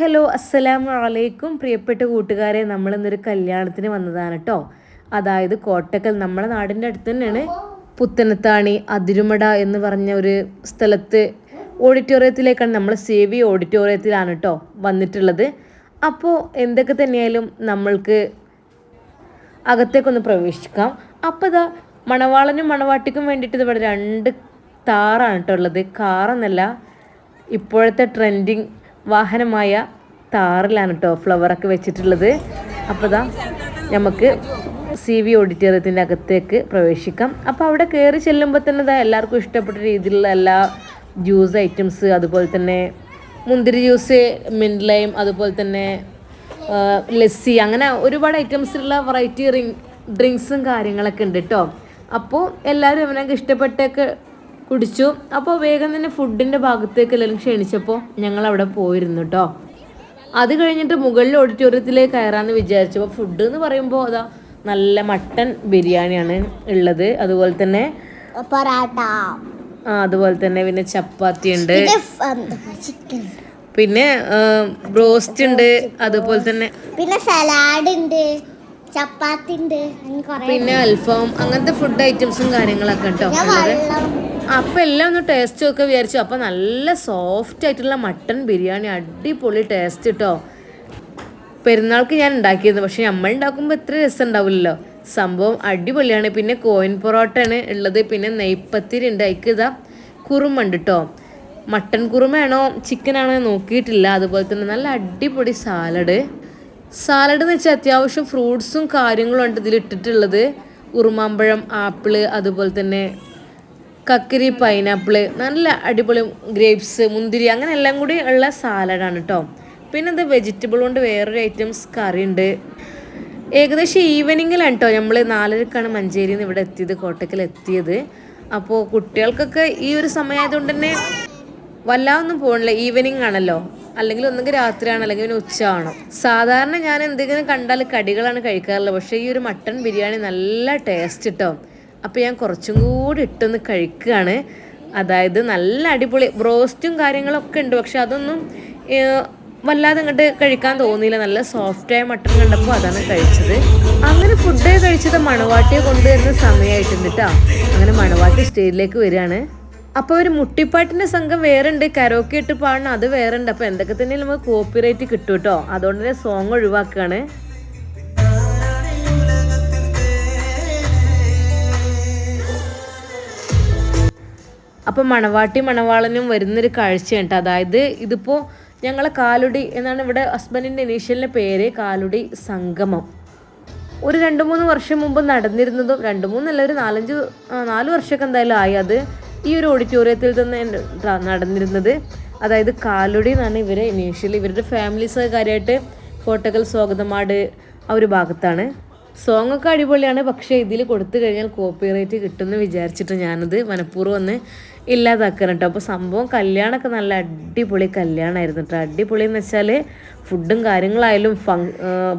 Hello അസ്സലാം വലൈക്കും പ്രിയപ്പെട്ട കൂട്ടുകാരെ നമ്മൾ ഇന്നൊരു കല്യാണത്തിന് വന്നതാണ് കേട്ടോ അതായത് കോട്ടക്കൽ നമ്മുടെ നാടിന്റെ അടുത്ത് തന്നെയാണ് പുത്തനത്താണി അതിരുമട എന്ന് പറഞ്ഞ ഒരു സ്ഥലത്ത് ഓഡിറ്റോറിയത്തിലേക്കാണ് നമ്മൾ സേവി ഓഡിറ്റോറിയത്തിലാണ് കേട്ടോ വന്നിട്ടുള്ളത്. അപ്പോൾ എന്തൊക്കെ തന്നെയായാലും നമ്മൾക്ക് അകത്തേക്കൊന്ന് പ്രവേശിക്കാം. അപ്പോൾ ഇതാ മണവാളനും മണവാട്ടിക്കും വേണ്ടിയിട്ട് ഇവിടെ രണ്ട് താറാണ് കേട്ടോ ഉള്ളത്. കാറെന്നല്ല ഇപ്പോഴത്തെ ട്രെൻഡിങ് വാഹനമായ താറിലാണ് കേട്ടോ ഫ്ലവറൊക്കെ വെച്ചിട്ടുള്ളത്. അപ്പോൾ ഇതാ നമുക്ക് സി വി ഓഡിറ്റോറിയത്തിന്റെ അകത്തേക്ക് പ്രവേശിക്കാം. അപ്പോൾ അവിടെ കയറി ചെല്ലുമ്പോൾ തന്നെ എല്ലാവർക്കും ഇഷ്ടപ്പെട്ട രീതിയിലുള്ള എല്ലാ ജ്യൂസ് ഐറ്റംസ് അതുപോലെ തന്നെ മുന്തിരി ജ്യൂസ് മിന്റ് ലൈം അതുപോലെ തന്നെ ലസ്സി അങ്ങനെ ഒരുപാട് ഐറ്റംസിലുള്ള വെറൈറ്റി ഡ്രിങ്ക്സും കാര്യങ്ങളൊക്കെ ഉണ്ട് കേട്ടോ അപ്പോൾ എല്ലാവരും അവനൊക്കെ ഇഷ്ടപ്പെട്ടൊക്കെ കുടിച്ചു. അപ്പോൾ വേഗം തന്നെ ഫുഡിന്റെ ഭാഗത്തേക്ക് എല്ലാം ക്ഷണിച്ചപ്പോൾ ഞങ്ങൾ അവിടെ പോയിരുന്നു കേട്ടോ അത് കഴിഞ്ഞിട്ട് മുകളിൽ ഓഡിറ്റോറിയത്തിലേക്ക് കയറാമെന്ന് വിചാരിച്ചപ്പോൾ ഫുഡ് എന്ന് പറയുമ്പോൾ അതാ നല്ല മട്ടൻ ബിരിയാണിയാണ് ഉള്ളത്. അതുപോലെ തന്നെ പൊറാട്ട. ആ, അതുപോലെ തന്നെ പിന്നെ ചപ്പാത്തി ഉണ്ട്. പിന്നെ ബ്രോസ്റ്റ് ഉണ്ട്. അതുപോലെ തന്നെ പിന്നെ സലാഡ് ഉണ്ട്. ചപ്പാത്തി ഉണ്ട് പിന്നെ അൽഫാം അങ്ങനത്തെ ഫുഡ് ഐറ്റംസും കാര്യങ്ങളൊക്കെ കേട്ടോ അപ്പൊ എല്ലാം ഒന്ന് ടേസ്റ്റ് ഒക്കെ വിചാരിച്ചു. അപ്പൊ നല്ല സോഫ്റ്റ് ആയിട്ടുള്ള മട്ടൺ ബിരിയാണി അടിപൊളി ടേസ്റ്റ് കേട്ടോ പെരുന്നാൾക്ക് ഞാൻ ഉണ്ടാക്കിയത് പക്ഷെ നമ്മൾ ഉണ്ടാക്കുമ്പോൾ ഇത്ര രസം ഉണ്ടാവില്ലല്ലോ. സംഭവം അടിപൊളിയാണ്. പിന്നെ കോയിൻ പൊറോട്ടയാണ് ഉള്ളത്. പിന്നെ നെയ്പ്പത്തിരി ഉണ്ട്. അതിക്ക് ഇതാ കുറുമുണ്ട് കേട്ടോ മട്ടൺ കുറുമയാണോ ചിക്കനാണോ നോക്കിയിട്ടില്ല. അതുപോലെ തന്നെ നല്ല അടിപൊളി സാലഡ് സാലഡ് എന്ന് വെച്ചാൽ അത്യാവശ്യം ഫ്രൂട്ട്സും കാര്യങ്ങളും ഉണ്ട് ഇതിൽ ഇട്ടിട്ടുള്ളത് ഉറുമാമ്പഴം ആപ്പിൾ അതുപോലെ തന്നെ കക്കരി പൈനാപ്പിൾ നല്ല അടിപൊളി ഗ്രേപ്സ് മുന്തിരി അങ്ങനെ എല്ലാം കൂടി ഉള്ള സാലഡാണ് കേട്ടോ പിന്നെ ഇത് വെജിറ്റബിൾ കൊണ്ട് വേറൊരു ഐറ്റംസ് കറി ഉണ്ട് ഏകദേശം ഈവനിങ്ങിലാണ് കേട്ടോ നമ്മൾ നാലരക്കാണ് മഞ്ചേരിയിൽ നിന്ന് ഇവിടെ എത്തിയത് കോട്ടക്കൽ എത്തിയത്. അപ്പോൾ കുട്ടികൾക്കൊക്കെ ഈ ഒരു സമയമായതുകൊണ്ട് തന്നെ വല്ലാതൊന്നും പോകണില്ല ഈവനിങ് ആണല്ലോ അല്ലെങ്കിൽ ഒന്നെങ്കിൽ രാത്രിയാണ് അല്ലെങ്കിൽ പിന്നെ ഉച്ച ആണോ സാധാരണ ഞാൻ എന്തെങ്കിലും കണ്ടാൽ കടികളാണ് കഴിക്കാറുള്ളത്. പക്ഷേ ഈ ഒരു മട്ടൺ ബിരിയാണി നല്ല ടേസ്റ്റ് കിട്ടും അപ്പോൾ ഞാൻ കുറച്ചും കൂടി ഇട്ടൊന്ന് കഴിക്കുകയാണ്. അതായത് നല്ല അടിപൊളി ബ്രോസ്റ്റും കാര്യങ്ങളൊക്കെ ഉണ്ട്. പക്ഷെ അതൊന്നും വല്ലാതെ അങ്ങോട്ട് കഴിക്കാൻ തോന്നിയില്ല. നല്ല സോഫ്റ്റായ മട്ടൺ കണ്ടപ്പോൾ അതാണ് കഴിച്ചത്. അങ്ങനെ ഫുഡ് കഴിച്ചത് മണവാട്ടിയെ കൊണ്ടുവരുന്ന സമയമായിട്ടുണ്ട് കേട്ടോ അങ്ങനെ മണവാട്ടി സ്റ്റേജിലേക്ക് വരികയാണ്. അപ്പോൾ ഒരു മുട്ടിപ്പാട്ടിന്റെ സംഘം വേറെ ഉണ്ട് കരോക്കെ ഇട്ട് പാടണം അത് വേറെ ഉണ്ട് അപ്പോൾ എന്തൊക്കെ തന്നെ നമുക്ക് കോപ്പിറൈറ്റ് കിട്ടും കേട്ടോ അതുകൊണ്ട് തന്നെ സോങ് ഒഴിവാക്കുകയാണ് അപ്പം മണവാട്ടി മണവാളനും വരുന്നൊരു കാഴ്ചയാണ് ഉണ്ട് അതായത് ഇതിപ്പോൾ ഞങ്ങളെ കാലുടി എന്നാണ് ഇവിടെ ഹസ്ബൻഡിന്റെ ഇനീഷ്യലിന്റെ പേര്. കാലുടി സംഗമം. ഒരു രണ്ട് മൂന്ന് വർഷം മുമ്പ് നടന്നിരുന്നതും രണ്ട് മൂന്നല്ല ഒരു നാലഞ്ച് നാല് വർഷമൊക്കെ എന്തായാലും ആയി അത്. ഈ ഒരു ഓഡിറ്റോറിയത്തിൽ തന്നെ നടന്നിരുന്നത്. അതായത് കാലുടി എന്നാണ് ഇവരെ ഇനീഷ്യലി ഇവരുടെ ഫാമിലീസ് കാര്യമായിട്ട് കോട്ടക്കൽ സ്വാഗതമാട് ആ ഒരു ഭാഗത്താണ്. സോങ് ഒക്കെ അടിപൊളിയാണ്. പക്ഷേ ഇതിൽ കൊടുത്തു കഴിഞ്ഞാൽ കോപ്പിറൈറ്റ് കിട്ടുമെന്ന് വിചാരിച്ചിട്ട് ഞാനത് മനഃപൂർവം ഒന്ന് ഇല്ലാതാക്കണം കേട്ടോ അപ്പോൾ സംഭവം കല്യാണമൊക്കെ നല്ല അടിപൊളി കല്യാണമായിരുന്നു കേട്ടോ അടിപൊളി എന്ന് വെച്ചാൽ ഫുഡും കാര്യങ്ങളായാലും ഫങ്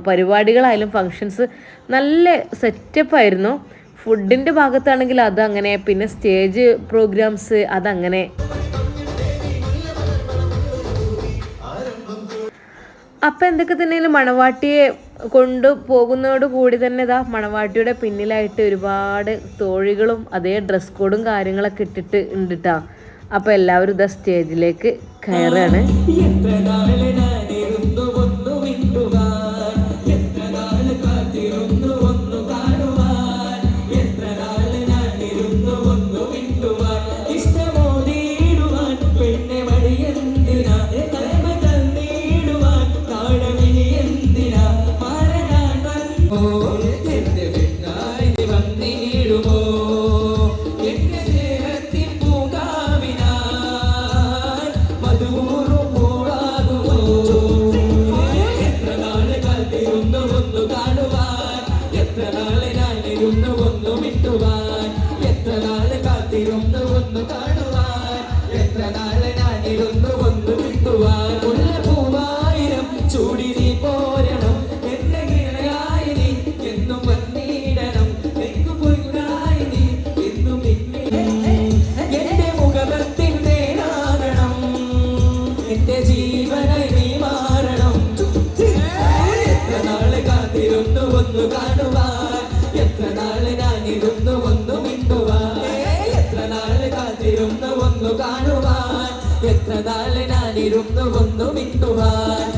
പരിപാടികളായാലും ഫങ്ഷൻസ് നല്ല സെറ്റപ്പായിരുന്നു ഫുഡിന്റെ ഭാഗത്താണെങ്കിൽ അതങ്ങനെ പിന്നെ സ്റ്റേജ് പ്രോഗ്രാംസ് അതങ്ങനെ. അപ്പം എന്തൊക്കെ തന്നെയാലും മണവാട്ടിയെ കൊണ്ട് പോകുന്നതോട് കൂടി തന്നെ ഇതാ മണവാട്ടിയുടെ പിന്നിലായിട്ട് ഒരുപാട് തോഴികളും അതേ ഡ്രസ് കോഡും കാര്യങ്ങളൊക്കെ ഇട്ടിട്ട് ഉണ്ട് കേട്ടോ അപ്പൊ എല്ലാവരും ഇതാ സ്റ്റേജിലേക്ക് കയറുകയാണ് Pinto vai.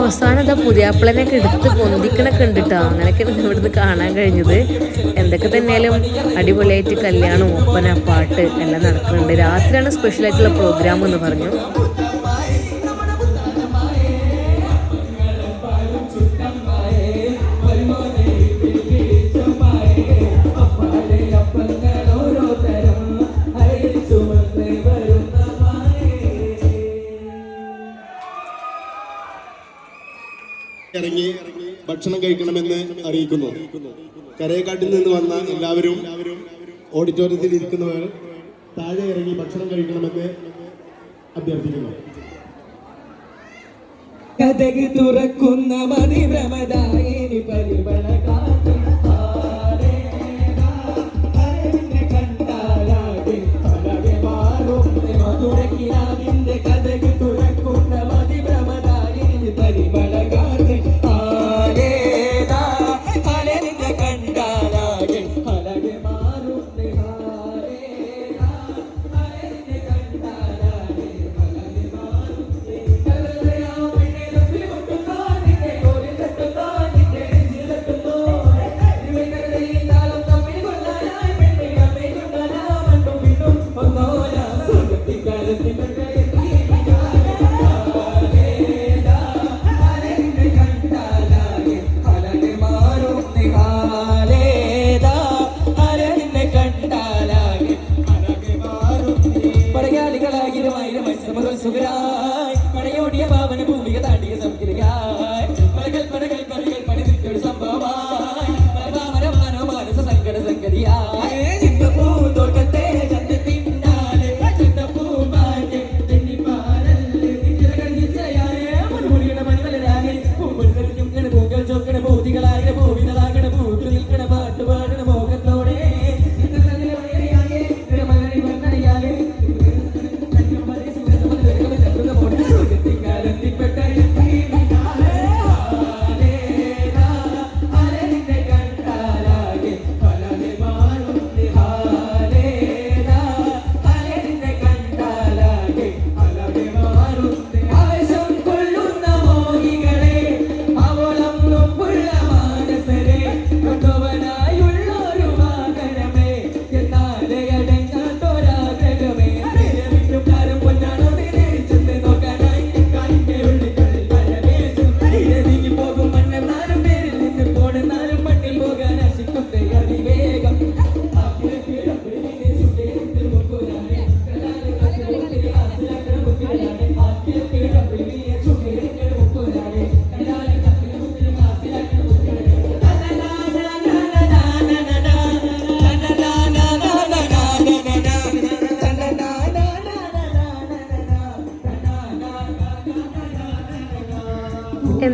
അവസാനം ഇതാ പുതിയാപ്പിളനെയൊക്കെ എടുത്ത് പൊന്തിക്കണൊക്കെ ഉണ്ട് കേട്ടോ എനിക്ക് ഇവിടുന്ന് കാണാൻ കഴിഞ്ഞത്. എന്തൊക്കെ തന്നെയാലും അടിപൊളിയായിട്ട് കല്യാണം ഒപ്പന പാട്ട് എല്ലാം നടക്കുന്നുണ്ട്. രാത്രിയാണ് സ്പെഷ്യലായിട്ടുള്ള പ്രോഗ്രാം എന്ന് പറഞ്ഞു. ഇറങ്ങി ഭക്ഷണം കഴിക്കണമെന്ന് അറിയിക്കുന്നു. കരയക്കാട്ടിൽ നിന്ന് വന്ന എല്ലാവരും ഓഡിറ്റോറിയത്തിൽ ഇരിക്കുന്നവർ താഴെ ഇറങ്ങി ഭക്ഷണം കഴിക്കണമെന്ന് അഭ്യർത്ഥിക്കുന്നു. കഥകി തുറക്കുന്ന മതിഭ്രമദായിനി പരിമളകാ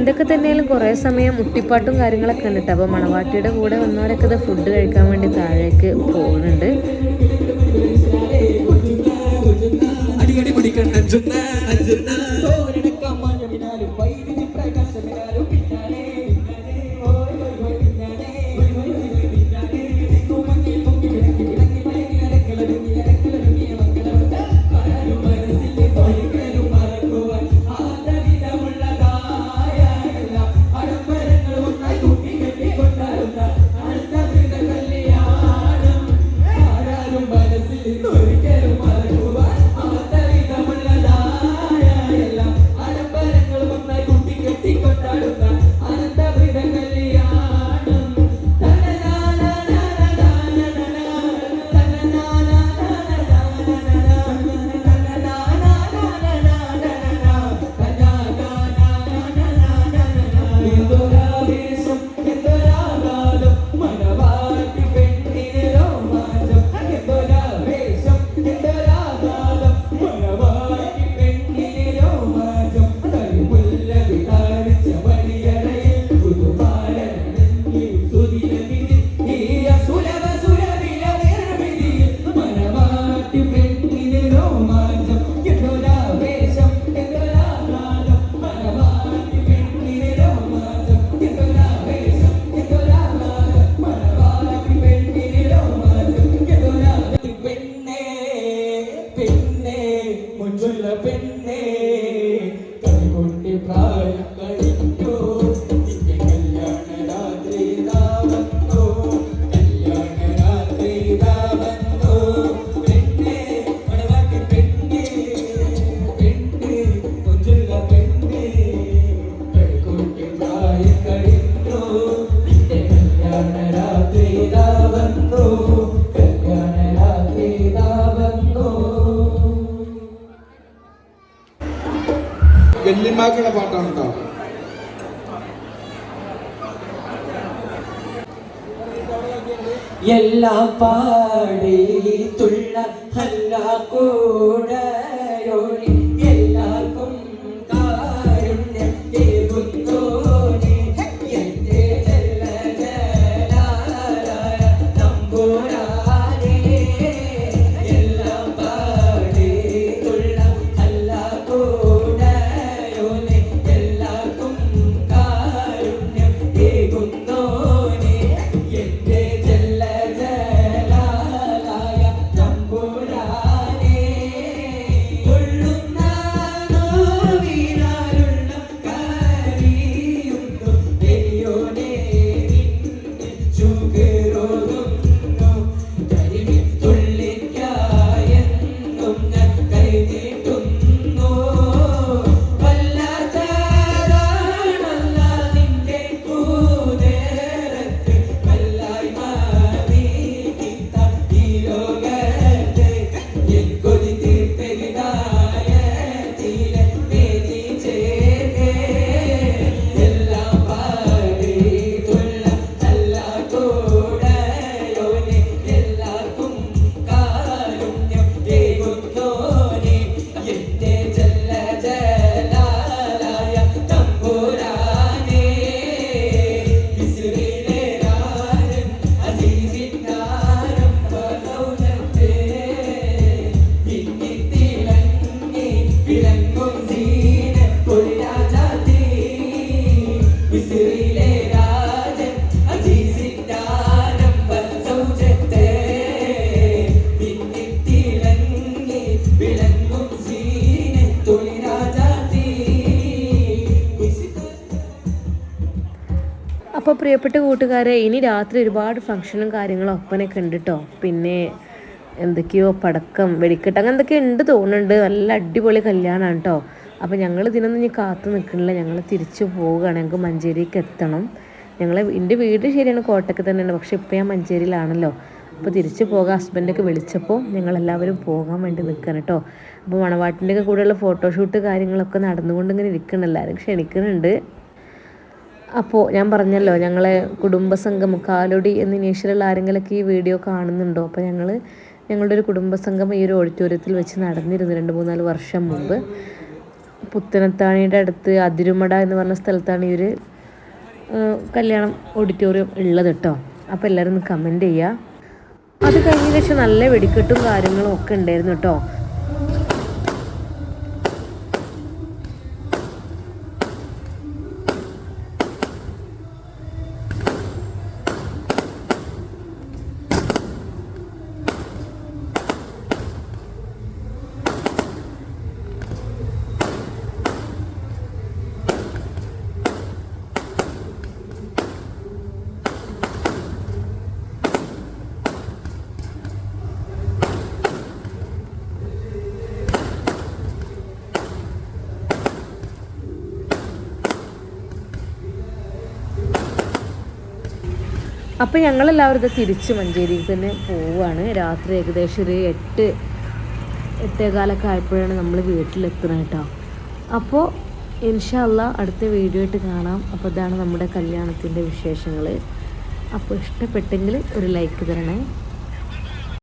എന്തൊക്കെ തന്നെയാലും കുറേ സമയം മുട്ടിപ്പാട്ടും കാര്യങ്ങളൊക്കെ ഉണ്ട് അപ്പോൾ മണവാട്ടിയുടെ കൂടെ വന്നവരൊക്കെ ഇത് ഫുഡ് കഴിക്കാൻ വേണ്ടി താഴേക്ക് പോകുന്നുണ്ട്. അടിക്കടി പിടിക്കണ്ട பாடி പ്രിയപ്പെട്ട കൂട്ടുകാരെ ഇനി രാത്രി ഒരുപാട് ഫംഗ്ഷനും കാര്യങ്ങളും ഒപ്പനൊക്കെ ഉണ്ട് കേട്ടോ പിന്നെ എന്തൊക്കെയോ പടക്കം വെടിക്കെട്ട് അങ്ങനെ എന്തൊക്കെയോ ഉണ്ട് തോന്നുന്നുണ്ട്. നല്ല അടിപൊളി കല്യാണമാണ് കേട്ടോ അപ്പോൾ ഞങ്ങൾ ഇതിനൊന്നും ഇനി കാത്തു നിൽക്കണില്ല. ഞങ്ങൾ തിരിച്ചു പോവുകയാണ്. ഞങ്ങൾക്ക് മഞ്ചേരിക്ക് എത്തണം. ഞങ്ങൾ എന്റെ വീട് ശരിയാണ് കോട്ടയ്ക്ക് തന്നെയാണ്. പക്ഷേ ഇപ്പോൾ ഞാൻ മഞ്ചേരിയിലാണല്ലോ. അപ്പോൾ തിരിച്ചു പോകാം ഹസ്ബൻഡൊക്കെ വിളിച്ചപ്പോൾ ഞങ്ങളെല്ലാവരും പോകാൻ വേണ്ടി നിൽക്കണം കേട്ടോ അപ്പോൾ മണവാട്ടിന്റെയൊക്കെ കൂടെയുള്ള ഫോട്ടോഷൂട്ട് കാര്യങ്ങളൊക്കെ നടന്നുകൊണ്ട് ഇങ്ങനെ ഇരിക്കണം. എല്ലാവരും ക്ഷണിക്കുന്നുണ്ട് അപ്പോൾ ഞാൻ പറഞ്ഞല്ലോ ഞങ്ങളെ കുടുംബസംഘം കാലൊടി എന്ന ഇനീഷ്യലുള്ള ആരെങ്കിലൊക്കെ ഈ വീഡിയോ കാണുന്നുണ്ടോ? അപ്പോൾ ഞങ്ങൾ ഞങ്ങളുടെ ഒരു കുടുംബസംഘം ഈ ഒരു ഓഡിറ്റോറിയത്തിൽ വെച്ച് നടന്നിരുന്നു രണ്ട് മൂന്നാൽ വർഷം മുമ്പ്. പുത്തനത്താണിയുടെ അടുത്ത് അതിരുമട എന്ന് പറഞ്ഞ സ്ഥലത്താണ് ഈ ഒരു കല്യാണം ഓഡിറ്റോറിയം ഉള്ളത് കേട്ടോ അപ്പോൾ എല്ലാവരും ഒന്ന് കമന്റ് ചെയ്യുക അത് കഴിഞ്ഞ ശേഷം നല്ല വെടിക്കെട്ടും കാര്യങ്ങളും ഒക്കെ ഉണ്ടായിരുന്നു കേട്ടോ അപ്പോൾ ഞങ്ങളെല്ലാവരും ഇത് തിരിച്ച് മഞ്ചേരിയിൽ തന്നെ പോവുകയാണ് രാത്രി ഏകദേശം ഒരു എട്ട് എട്ടേകാലൊക്കെ ആയപ്പോഴാണ് നമ്മൾ വീട്ടിലെത്തുന്നത് കേട്ടോ. അപ്പോൾ ഇൻഷല്ല അടുത്ത വീഡിയോ ആയിട്ട് കാണാം. അപ്പോൾ ഇതാണ് നമ്മുടെ കല്യാണത്തിന്റെ വിശേഷങ്ങൾ അപ്പോൾ ഇഷ്ടപ്പെട്ടെങ്കിൽ ഒരു ലൈക്ക് തരണേ.